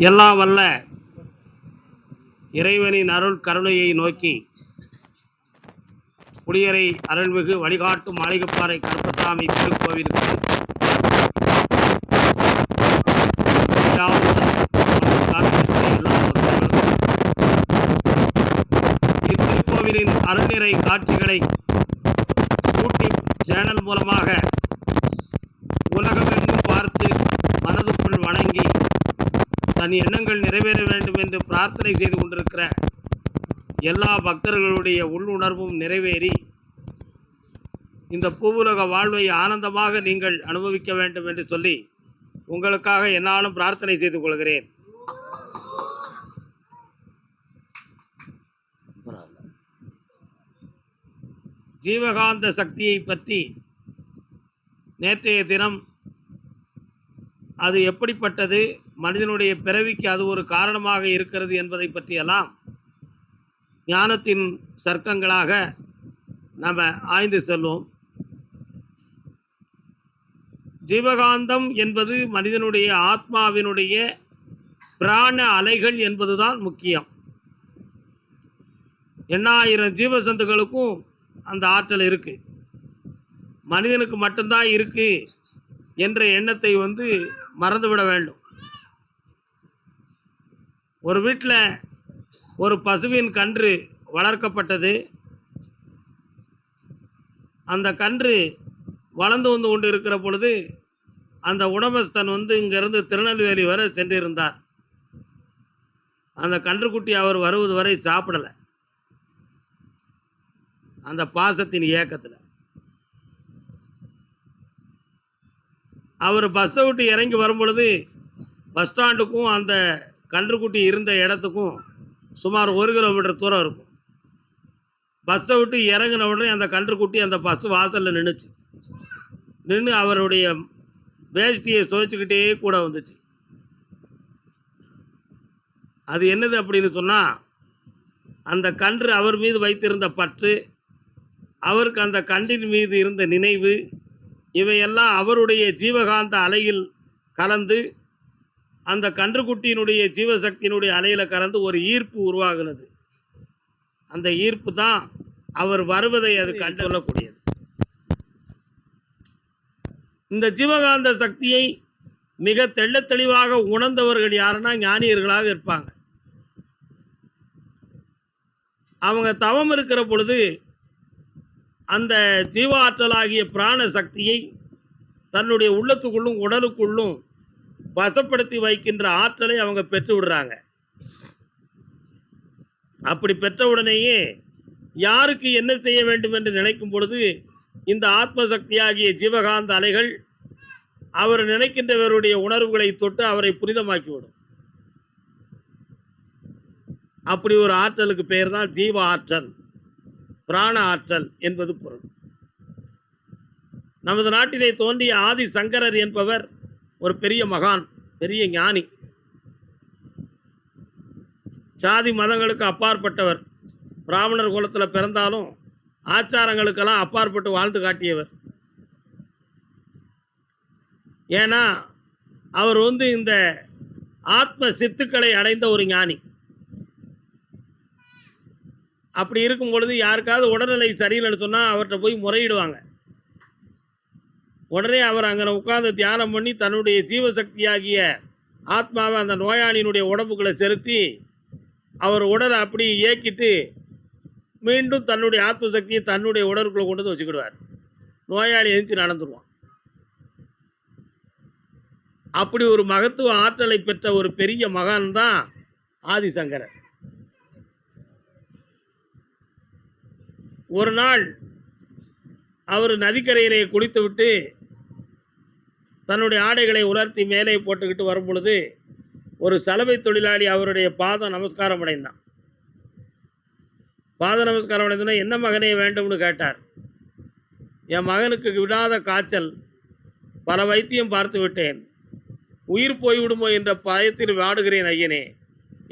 எல்லாம் வல்ல இறைவனின் அருள் கருணையை நோக்கி குடியரை அருள்மிகு வழிகாட்டும் மாளிகைப்பாறை கருப்பசாமி திருக்கோவிலுக்கு இத்திருக்கோவிலின் அருள்நிறை காட்சிகளை யூடியூப் சேனல் மூலமாக தன் எண்ணங்கள் நிறைவேற வேண்டும் என்று பிரார்த்தனை செய்து கொண்டிருக்கிற எல்லா பக்தர்களுடைய உள்ளுணர்வும் நிறைவேறி இந்த பூவுலக வாழ்வை ஆனந்தமாக நீங்கள் அனுபவிக்க வேண்டும் என்று சொல்லி உங்களுக்காக என்னாலும் பிரார்த்தனை செய்து கொள்கிறேன். ஜீவகாந்த சக்தியை பற்றி நேற்றைய தினம் அது எப்படிப்பட்டது? மனிதனுடைய பிறவிக்கு அது ஒரு காரணமாக இருக்கிறது என்பதை பற்றியெல்லாம் ஞானத்தின் சர்க்கங்களாக நாம் ஆய்ந்து செல்வோம். ஜீவகாந்தம் என்பது மனிதனுடைய ஆத்மாவினுடைய பிராண அலைகள் என்பதுதான் முக்கியம். எண்ணாயிரம் ஜீவசந்துகளுக்கும் அந்த ஆற்றல் இருக்கு. மனிதனுக்கு மட்டும்தான் இருக்கு என்ற எண்ணத்தை வந்து மறந்துவிட வேண்டும். ஒரு வீட்டில் ஒரு பசுவின் கன்று வளர்க்கப்பட்டது. அந்த கன்று வளர்ந்து வந்து கொண்டு இருக்கிற பொழுது அந்த உடமஸ்தன் வந்து இங்கிருந்து திருநெல்வேலி வரை சென்றிருந்தார். அந்த கன்றுக்குட்டி அவர் வருவது வரை சாப்பிடலை. அந்த பாசத்தின் இயக்கத்தில் அவர் பஸ்ஸை விட்டு இறங்கி வரும் பொழுது பஸ் ஸ்டாண்டுக்கும் அந்த கன்றுக்குட்டி இருந்த இடத்துக்கும் சுமார் ஒரு கிலோமீட்டர் தூரம் இருக்கும். பஸ்ஸை விட்டு இறங்கின உடனே அந்த கன்றுக்குட்டி அந்த பஸ் வாசலில் நின்றுச்சு நின்று அவருடைய வேஷ்டியை துவைச்சிக்கிட்டே கூட வந்துச்சு. அது என்னது அப்படின்னு சொன்னால் அந்த கன்று அவர் மீது வைத்திருந்த பற்று அவருக்கு அந்த கன்றின் மீது இருந்த நினைவு இவையெல்லாம் அவருடைய ஜீவகாந்த அலையில் கலந்து அந்த கன்றுக்குட்டியினுடைய ஜீவசக்தியினுடைய அலையில் கலந்து ஒரு ஈர்ப்பு உருவாகுனது. அந்த ஈர்ப்பு தான் அவர் வருவதை அது கண்டு இந்த ஜீவகாந்த சக்தியை மிக தெள்ள தெளிவாக உணர்ந்தவர்கள் யாருன்னா ஞானியர்களாக இருப்பாங்க. அவங்க தவம் இருக்கிற பொழுது அந்த ஜீவாற்றலாகிய பிராண சக்தியை தன்னுடைய உள்ளத்துக்குள்ளும் உடலுக்குள்ளும் வசப்படுத்தி வைக்கின்ற ஆற்றலை அவங்க பெற்று விடுறாங்க. அப்படி பெற்ற உடனேயே யாருக்கு என்ன செய்ய வேண்டும் என்று நினைக்கும் பொழுது இந்த ஆத்மசக்தியாகிய ஜீவகாந்த அலைகள் அவர் நினைக்கின்றவருடைய உணர்வுகளை தொட்டு அவரை புனிதமாக்கிவிடும். அப்படி ஒரு ஆற்றலுக்கு பெயர் தான் ஜீவ ஆற்றல் பிராண ஆற்றல் என்பது பொருள். நமது நாட்டிலே தோன்றிய ஆதி சங்கரர் என்பவர் ஒரு பெரிய மகான் பெரிய ஞானி. சாதி மதங்களுக்கு அப்பாற்பட்டவர். பிராமணர் குலத்தில் பிறந்தாலும் ஆச்சாரங்களுக்கெல்லாம் அப்பாற்பட்டு வாழ்ந்து காட்டியவர். ஏன்னா அவர் வந்து இந்த ஆத்ம சித்துக்களை அடைந்த ஒரு ஞானி. அப்படி இருக்கும் பொழுது யாருக்காவது உடல்நிலை சரியில்லைன்னு சொன்னால் அவர்கிட்ட போய் முறையிடுவாங்க. உடனே அவர் அங்கே உட்கார்ந்து தியானம் பண்ணி தன்னுடைய ஜீவசக்தியாகிய ஆத்மாவை அந்த நோயாளியினுடைய உடம்புக்குள்ளே செலுத்தி அவர் உடலை அப்படி இயக்கிட்டு மீண்டும் தன்னுடைய ஆத்ம சக்தியை தன்னுடைய உடலுக்குள்ளே கொண்டு வந்து வச்சுக்கிடுவார். நோயாளி எழுந்து நடந்துருவான். அப்படி ஒரு மகத்துவ ஆற்றலை பெற்ற ஒரு பெரிய மகான் தான் ஆதிசங்கரன். ஒரு நாள் அவர் நதிக்கரையிலே குளித்துவிட்டு தன்னுடைய ஆடைகளை உலர்த்தி மேலே போட்டுக்கிட்டு வரும் பொழுது ஒரு சலவை தொழிலாளி அவருடைய பாதம் நமஸ்காரம் அடைந்தான். பாத நமஸ்காரம் அடைந்தனா என்ன மகனே வேண்டும்னு கேட்டார். என் மகனுக்கு விடாத காய்ச்சல் பல வைத்தியம் பார்த்து விட்டேன். உயிர் போய்விடுமோ என்ற பயத்தில் வாடுகிறேன் ஐயனே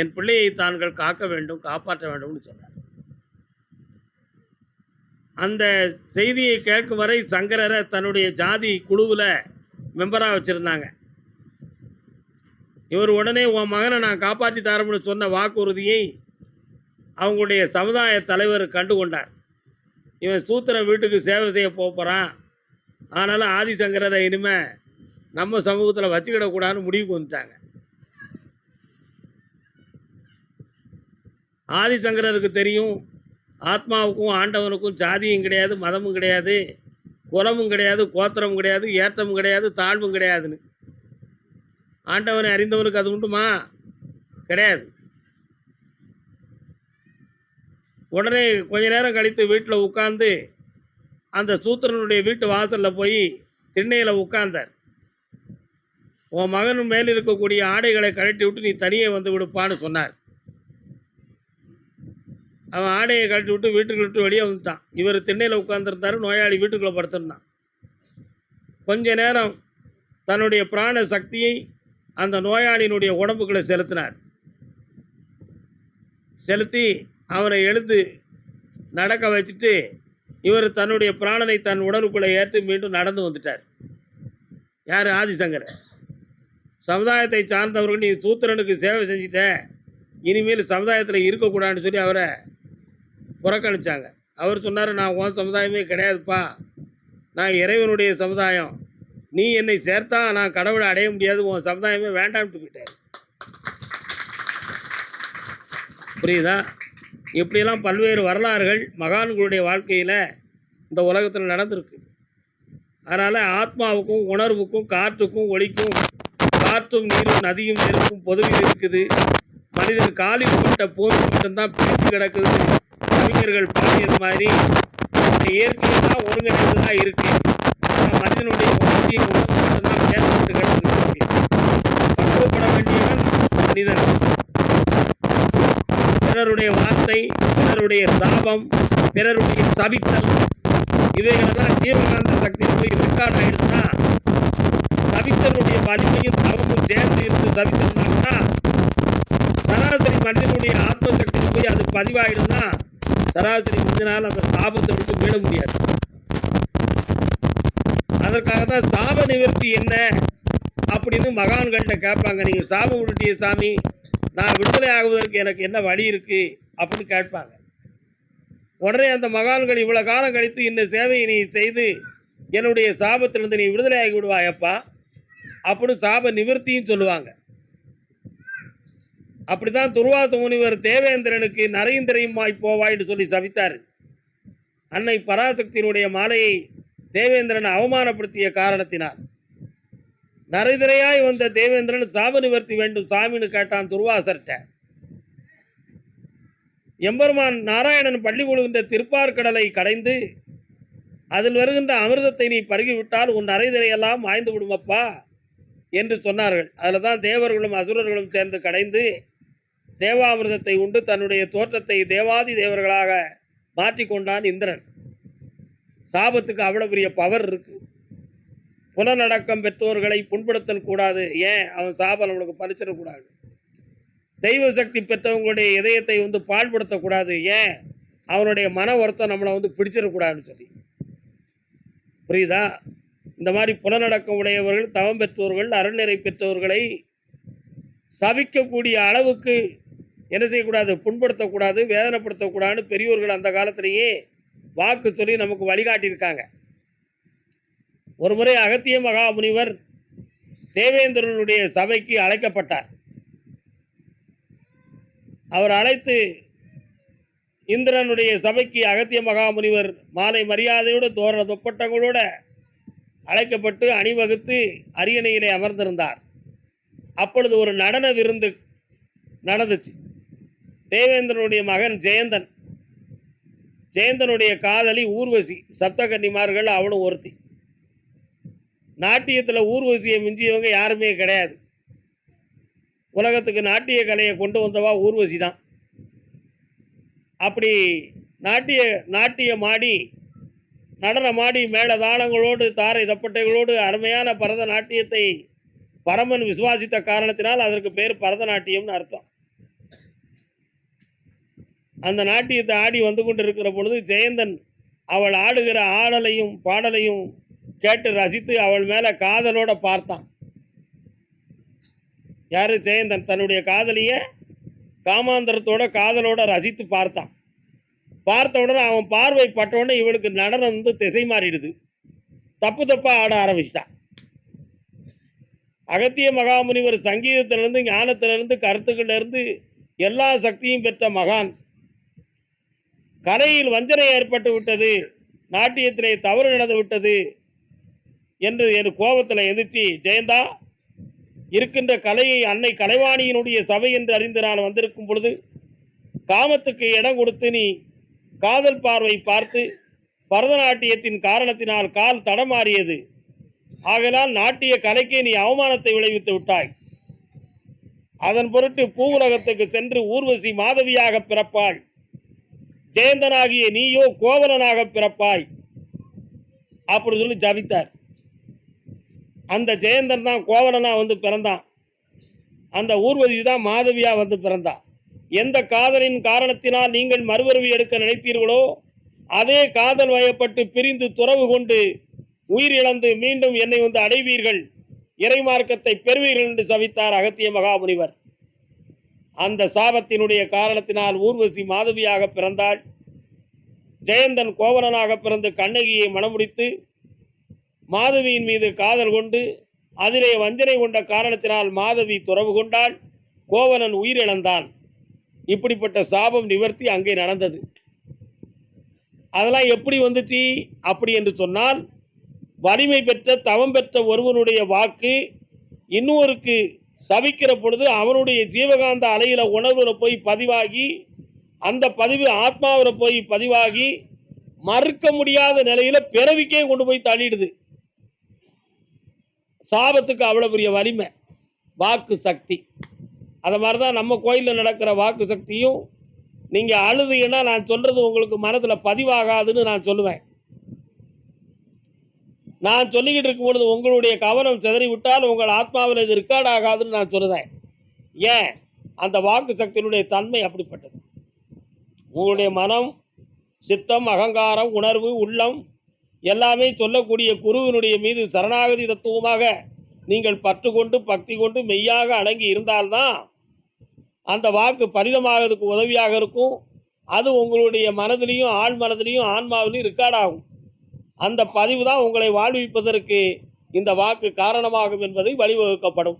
என் பிள்ளையை தாங்கள் காக்க வேண்டும் காப்பாற்ற வேண்டும்னு சொன்னார். அந்த செய்தியை கேட்கும் வரை சங்கரரை தன்னுடைய ஜாதி குழுவில் மெம்பராக வச்சுருந்தாங்க. இவர் உடனே உன் மகனை நான் காப்பாற்றி தரமுன்னு சொன்ன வாக்குறுதியை அவங்களுடைய சமுதாய தலைவர் கண்டு கொண்டார் இவன் சூத்திரன் வீட்டுக்கு சேவை செய்ய போகிறான் ஆனாலும் ஆதிசங்கரதை இனிமே நம்ம சமூகத்தில் வச்சுக்கிடக்கூடாதுன்னு முடிவுக்கு வந்துட்டாங்க. ஆதிசங்கரருக்கு தெரியும் ஆத்மாவுக்கும் ஆண்டவனுக்கும் சாதியும் கிடையாது மதமும் கிடையாது. குலமும் கிடையாது கோத்திரமும் கிடையாது ஏற்றமும் கிடையாது தாழ்வும் கிடையாதுன்னு. ஆண்டவனை அறிந்தவனுக்கு அது உண்டுமா? கிடையாது. உடனே கொஞ்ச நேரம் கழித்து வீட்டில் உட்கார்ந்து அந்த சூத்திரனுடைய வீட்டு வாசலில் போய் திண்ணையில் உட்கார்ந்தார். உன் மகன் மேல் இருக்கக்கூடிய ஆடைகளை கழட்டி விட்டு நீ தனியே வந்து விடுப்பான்னு சொன்னார். அவன் ஆடையை கழட்டி விட்டு வீட்டுக்கு விட்டு வெளியே வந்துட்டான். இவர் திண்ணையில் உட்காந்துருந்தாரு நோயாளி வீட்டுக்குள்ளே படுத்திருந்தான். கொஞ்ச நேரம் தன்னுடைய பிராண சக்தியை அந்த நோயாளியினுடைய உடம்புக்குள்ளே செலுத்தினார். செலுத்தி அவனை எழுந்து நடக்க வச்சுட்டு இவர் தன்னுடைய பிராணனை தன் உடலுக்குள்ளே ஏற்று மீண்டும் நடந்து வந்துட்டார். யார்? ஆதிசங்கர். சமுதாயத்தை சார்ந்தவர்கள் நீ சூத்திரனுக்கு சேவை செஞ்சிட்ட. இனிமேல் சமுதாயத்தில் இருக்கக்கூடாதுன்னு சொல்லி அவரை புறக்கணிச்சாங்க. அவர் சொன்னார் நான் உன் சமுதாயமே கிடையாதுப்பா. நான் இறைவனுடைய சமுதாயம். நீ என்னை சேர்த்தா நான் கடவுளை அடைய முடியாது. உன் சமுதாயமே வேண்டாம்ட்டு போயிட்டார். புரியுதா? இப்படியெல்லாம் பல்வேறு வரலாறுகள் மகான்களுடைய வாழ்க்கையில் இந்த உலகத்தில் நடந்திருக்கு. அதனால் ஆத்மாவுக்கும் உணர்வுக்கும் காற்றுக்கும் ஒளிக்கும் காற்றும் நீரும் நதியும் நெருப்பும் பொதுவில் இருக்குது. மனிதன் காலி போட்ட போர் மட்டும்தான் பிரித்து கிடக்குது. கவிஞர்கள் பாடியது மாதிரி இந்த ஒருங்கிணைந்து தான் இருக்கு. மனிதனுடைய உணர்ச்சியின் உணர்வு மட்டும்தான் வேறுபட்டு கிடக்குது. பக்குவப்பட வேண்டியவன் மனிதன். பிறருடைய வார்த்தை பிறருடைய சாபம் பிறருடைய சபித்தல் இவைகளெல்லாம் ஜீவகாந்த சக்தியில் போய் ரெக்கார்ட் ஆயிடுச்சுன்னா சபித்தனுடைய வலிமையும் தவமும் சேர்ந்து இருந்து சபித்திருந்தாங்கன்னா சராசரி மனிதனுடைய ஆத்ம சக்தியில் போய் அது பதிவாயிடுதுன்னா சராசரி மனிதனால் அந்த சாபத்தை விட்டு மீள முடியாது. அதற்காக தான் சாப நிவர்த்தி என்ன அப்படின்னு மகான்கள்கிட்ட கேட்பாங்க. நீங்கள் சாபம் விட்டுட்டிய சாமி நான் விடுதலை ஆகுவதற்கு எனக்கு என்ன வழி இருக்குது அப்படின்னு கேட்பாங்க. உடனே அந்த மகான்கள் இவ்வளோ காலம் கழித்து இந்த சேவையை நீ செய்து என்னுடைய சாபத்திலிருந்து நீ விடுதலை ஆகி விடுவாயப்பா அப்படின்னு சாப நிவர்த்தியும் சொல்லுவாங்க. அப்படிதான் துர்வாச முனிவர் தேவேந்திரனுக்கு நரேந்திரையுமாய் போவாய்னு சொல்லி சபித்தார். அன்னை பராசக்தியினுடைய மாலையை தேவேந்திரன் அவமானப்படுத்திய காரணத்தினால். நரைதிரையாய் வந்த தேவேந்திரன் சாப நிவர்த்தி வேண்டும் சாமின்னு கேட்டான் துர்வாசர்கிட்ட. எம்பெருமான் நாராயணன் பள்ளி கொள்கின்ற திருப்பார்கடலை கடைந்து அதில் வருகின்ற அமிர்தத்தை நீ பருகிவிட்டால் உன் நரைதிரையெல்லாம் மாய்ந்து விடுமப்பா என்று சொன்னார்கள். அதில் தான் தேவர்களும் அசுரர்களும் சேர்ந்து கடைந்து தேவாமிர்தத்தை உண்டு தன்னுடைய தோற்றத்தை தேவாதி தேவர்களாக மாற்றிக்கொண்டான் இந்திரன். சாபத்துக்கு அவ்வளோ பெரிய பவர் இருக்குது புலநடக்கம் பெற்றோர்களை புண்படுத்தல் கூடாது. ஏன்? அவன் சாபம் நம்மளுக்கு பறிச்சிடக்கூடாது தெய்வ சக்தி பெற்றவங்களுடைய இதயத்தை வந்து பாழ்படுத்தக்கூடாது ஏன்? அவனுடைய மன வருத்தம் நம்மளை வந்து பிடிச்சிடக்கூடாதுன்னு சொல்லி. புரியுதா? இந்த மாதிரி புலநடக்கம் உடையவர்கள் தவம் பெற்றோர்கள் அறநிறை பெற்றோர்களை சபிக்கக்கூடிய அளவுக்கு என்ன செய்யக்கூடாது? புண்படுத்தக்கூடாது வேதனைப்படுத்தக்கூடாதுன்னு பெரியோர்கள் அந்த காலத்திலேயே வாக்கு சொல்லி நமக்கு வழிகாட்டியிருக்காங்க. ஒரு முறை அகத்திய மகாமுனிவர் தேவேந்திரனுடைய சபைக்கு அழைக்கப்பட்டார். அவர் அழைத்து இந்திரனுடைய சபைக்கு அகத்திய மகாமுனிவர் மாலை மரியாதையோடு தோரண தொப்பட்டங்களோட அழைக்கப்பட்டு அணிவகுத்து அரியணையிலே அமர்ந்திருந்தார். அப்பொழுது ஒரு நடன விருந்து நடந்துச்சு. தேவேந்திரனுடைய மகன் ஜெயந்தன். ஜெயந்தனுடைய காதலி ஊர்வசி சப்தகன்னிமார்கள் அவளும் ஒருத்தி. நாட்டியத்தில் ஊர்வசியை மிஞ்சியவங்க யாருமே கிடையாது. உலகத்துக்கு நாட்டிய கலையை கொண்டு வந்தவா ஊர்வசி தான். அப்படி நாட்டிய நாட்டியமாடி நடனமாடி மேளதாளங்களோடு தாரை தப்பட்டைகளோடு அருமையான பரதநாட்டியத்தை பரமன் விசுவாசித்த காரணத்தினால் அதற்கு பேர் பரதநாட்டியம்னு அர்த்தம். அந்த நாட்டியத்தை ஆடி வந்து கொண்டிருக்கிற பொழுது ஜெயந்தன் அவள் ஆடுகிற ஆடலையும் பாடலையும் கேட்டு ரசித்து அவள் மேலே காதலோட பார்த்தான். யார்? ஜெயந்தன் தன்னுடைய காதலியை காமாந்தரத்தோட காதலோட ரசித்து பார்த்தான். பார்த்த உடனே அவன் பார்வை பட்டவுடனே இவளுக்கு நடனம் வந்து திசை மாறிடுது. தப்பு தப்பாக ஆட ஆரம்பிச்சிட்டான். அகத்திய மகாமுனிவர் சங்கீதத்திலிருந்து ஞானத்திலிருந்து கருத்துக்களிலிருந்து எல்லா சக்தியும் பெற்ற மகான். கலையில் வஞ்சனை ஏற்பட்டு விட்டது நாட்டியத்திலே தவறு நடந்து விட்டது என்று என் கோபத்தில் எதிர்த்து ஜெயந்தா இருக்கின்ற கலையை அன்னை கலைவாணியினுடைய சபை என்று அறிந்து நான் வந்திருக்கும் பொழுது காமத்துக்கு இடம் கொடுத்து நீ காதல் பார்வை பார்த்து பரதநாட்டியத்தின் காரணத்தினால் கால் தடமாறியது. ஆகலால் நாட்டிய கலைக்கே நீ அவமானத்தை விளைவித்து விட்டாய். அதன் பொருட்டு பூவுலகத்துக்கு சென்று ஊர்வசி மாதவியாக பிறப்பாள். ஜெயந்தனாகிய நீயோ கோவலனாக பிறப்பாய். அப்படி சொல்லி ஜபித்தார். அந்த ஜெயந்தன் தான் கோவலனா வந்து பிறந்தான். அந்த ஊர்வதி தான் மாதவியாக வந்து பிறந்தான் எந்த காதலின் காரணத்தினால் நீங்கள் மறுபிறவி எடுக்க நினைத்தீர்களோ அதே காதல் வயப்பட்டு பிரிந்து துறவு கொண்டு உயிர் இழந்து மீண்டும் என்னை வந்து அடைவீர்கள். இறைமார்க்கத்தை பெறுவீர்கள் என்று சவித்தார் அகத்திய மகாமுனிவர். அந்த சாபத்தினுடைய காரணத்தினால் ஊர்வசி மாதவியாக பிறந்தாள். ஜெயந்தன் கோவலனாக பிறந்து கண்ணகியை மணமுடித்து மாதவியின் மீது காதல் கொண்டு அதிலே வஞ்சனை கொண்ட காரணத்தினால் மாதவி துறவு கொண்டாள். கோவலன் உயிரிழந்தான். இப்படிப்பட்ட சாபம் நிவர்த்தி அங்கே நடந்தது. அதெல்லாம் எப்படி வந்துச்சு? அப்படி என்று சொன்னால் வலிமை பெற்ற தவம் பெற்ற ஒருவனுடைய வாக்கு இன்னொருக்கு சவிக்கிற பொழுது அவனுடைய ஜீவகாந்த அலையில் உணர்வில் போய் பதிவாகி அந்த பதிவு ஆத்மாவில் போய் பதிவாகி மறுக்க முடியாத நிலையில் பிறவிக்கே கொண்டு போய் தள்ளிடுது. சாபத்துக்கு அவ்வளோ பெரிய வலிமை. வாக்கு சக்தி. அதை மாதிரி தான் நம்ம கோயிலில் நடக்கிற வாக்கு சக்தியும் நீங்கள் அழுதுங்கன்னா நான் சொல்கிறது உங்களுக்கு மனதில் பதிவாகாதுன்னு நான் சொல்லுவேன். நான் சொல்லிக்கிட்டு இருக்கும் பொழுது உங்களுடைய கவனம் சிதறி விட்டால் உங்கள் ஆத்மாவில் இது ரெக்கார்ட் ஆகாதுன்னு நான் சொல்லுதேன். ஏன்? அந்த வாக்கு சக்தியினுடைய தன்மை அப்படிப்பட்டது. உங்களுடைய மனம் சித்தம் அகங்காரம் உணர்வு உள்ளம் எல்லாமே சொல்லக்கூடிய குருவினுடைய மீது சரணாகதி தத்துவமாக நீங்கள் பற்று கொண்டு பக்தி கொண்டு மெய்யாக அடங்கி இருந்தால்தான் அந்த வாக்கு பரிதமாகிறதுக்கு உதவியாக இருக்கும். அது உங்களுடைய மனதிலையும் ஆழ் மனதிலையும் ஆன்மாவிலையும் ரெக்கார்ட் ஆகும். அந்த பதிவு தான் உங்களை வாழ்விப்பதற்கு இந்த வாக்கு காரணமாகும் என்பதை வழிவகுக்கப்படும்.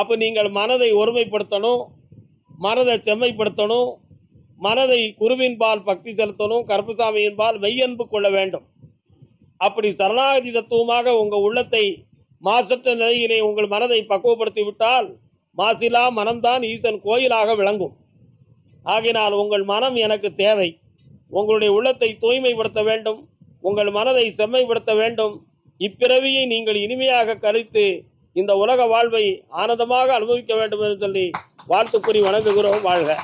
அப்போ நீங்கள் மனதை ஒருமைப்படுத்தணும் மனதை செம்மைப்படுத்தணும் மனதை குருவின்பால் பக்தி செலுத்தணும் கருப்புசாமியின்பால் மெய்யன்பு கொள்ள வேண்டும். அப்படி சரணாகதி தத்துவமாக உங்கள் உள்ளத்தை மாசற்ற நிலையிலே உங்கள் மனதை பக்குவப்படுத்தி விட்டால் மாசிலா மனம்தான் ஈசன் கோயிலாக விளங்கும். ஆகினால் உங்கள் மனம் எனக்கு தேவை. உங்களுடைய உள்ளத்தை தூய்மைப்படுத்த வேண்டும். உங்கள் மனதை செம்மைப்படுத்த வேண்டும். இப்பிறவியை நீங்கள் இனிமையாக கழித்து இந்த உலக வாழ்வை ஆனந்தமாக அனுபவிக்க வேண்டும் என்று சொல்லி வாழ்த்து கூறி வணங்குகிறோம். வாழ்க.